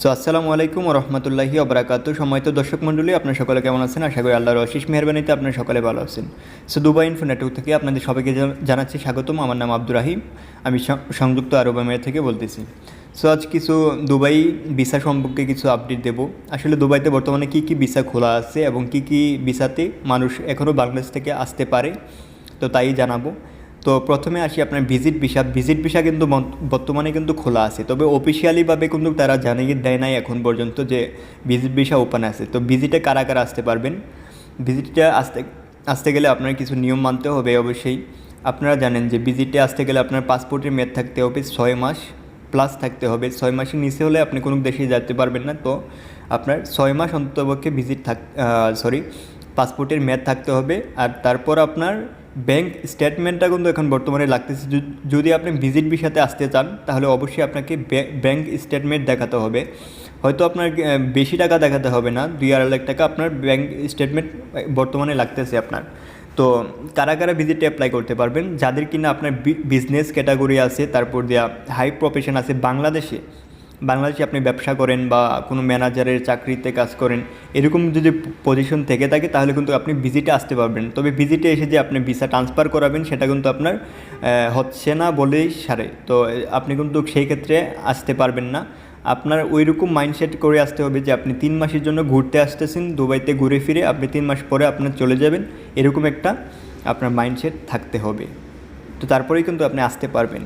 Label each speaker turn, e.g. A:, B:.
A: So আসসালামু আলাইকুম রহমতুল্লাহি অবরাকাতু সময়ত দর্শক মণ্ডলী, আপনার সকলে কেমন আছেন? আশা করি আল্লাহর অশেষ মেহরবানিতে আপনার সকলে ভালো আছেন। সো দুবাই ইনফো নেটওয়ার্ক থেকে আপনাদের সবাইকে জানাচ্ছি স্বাগতম। আমার নাম আব্দুর রাহিম। আমি সংযুক্ত আরব আমিরাত থেকে বলতেছি। সো আজ কিছু দুবাই ভিসা সম্পর্কে কিছু আপডেট দেব। আসলে দুবাইতে বর্তমানে কী কী ভিসা খোলা আছে এবং কী কী ভিসাতে মানুষ এখনও বাংলাদেশ থেকে আসতে পারে, তো তাই জানাব। তো প্রথমে আসি আপনার ভিজিট ভিসা ভিজিট ভিসা কিন্তু বর্তমানে কিন্তু খোলা আছে। তবে অফিসিয়ালিভাবে কিন্তু তারা জানিয়ে দেয় নাই এখন পর্যন্ত যে ভিজিট ভিসা ওপেন আছে। তো ভিজিটে কারা কারা আসতে পারবেন? ভিজিটে আসতে আসতে গেলে আপনার কিছু নিয়ম মানতে হবে অবশ্যই। আপনারা জানেন যে ভিজিটে আসতে গেলে আপনার পাসপোর্টের মেয়াদ থাকতে হবে ছয় মাস প্লাস থাকতে হবে। ছয় মাসের নিচে হলে আপনি কোনো দেশে যেতে পারবেন না। তো আপনার ছয় মাস অন্ততপক্ষে ভিজিট থাক সরি পাসপোর্টের মেয়াদ থাকতে হবে। আর তারপর আপনার ব্যাংক স্টেটমেন্টটা কিন্তু এখন বর্তমানে লাগতেছে। যদি- আপনি ভিজিট ভিসাতে আসতে চান, তাহলে অবশ্যই আপনাকে ব্যাংক স্টেটমেন্ট দেখাতে হবে। হয়তো আপনার বেশি টাকা দেখাতে হবে না, দুই আড়াই লাখ টাকা আপনার ব্যাংক স্টেটমেন্ট বর্তমানে লাগতেছে আপনার। তো কারা কারা ভিজিটে অ্যাপ্লাই করতে পারবেন? যাদের কিনা আপনার বিজনেস ক্যাটাগরি আছে, তারপর দেওয়া হাই প্রফেশন আছে বাংলাদেশে বাংলাদেশে আপনি ব্যবসা করেন বা কোনো ম্যানেজারের চাকরিতে কাজ করেন, এরকম যদি পজিশন থেকে থাকে, তাহলে কিন্তু আপনি ভিজিটে আসতে পারবেন। তবে ভিজিটে এসে যে আপনি ভিসা ট্রান্সফার করাবেন, সেটা কিন্তু আপনার হচ্ছে না বলেই সারে। তো আপনি কিন্তু সেই ক্ষেত্রে আসতে পারবেন না। আপনার ওই রকম মাইন্ডসেট করে আসতে হবে যে আপনি তিন মাসের জন্য ঘুরতে আসতেছেন, দুবাইতে ঘুরে ফিরে আপনি তিন মাস পরে আপনার চলে যাবেন। এরকম একটা আপনার মাইন্ডসেট থাকতে হবে। তো তারপরেই কিন্তু আপনি আসতে পারবেন।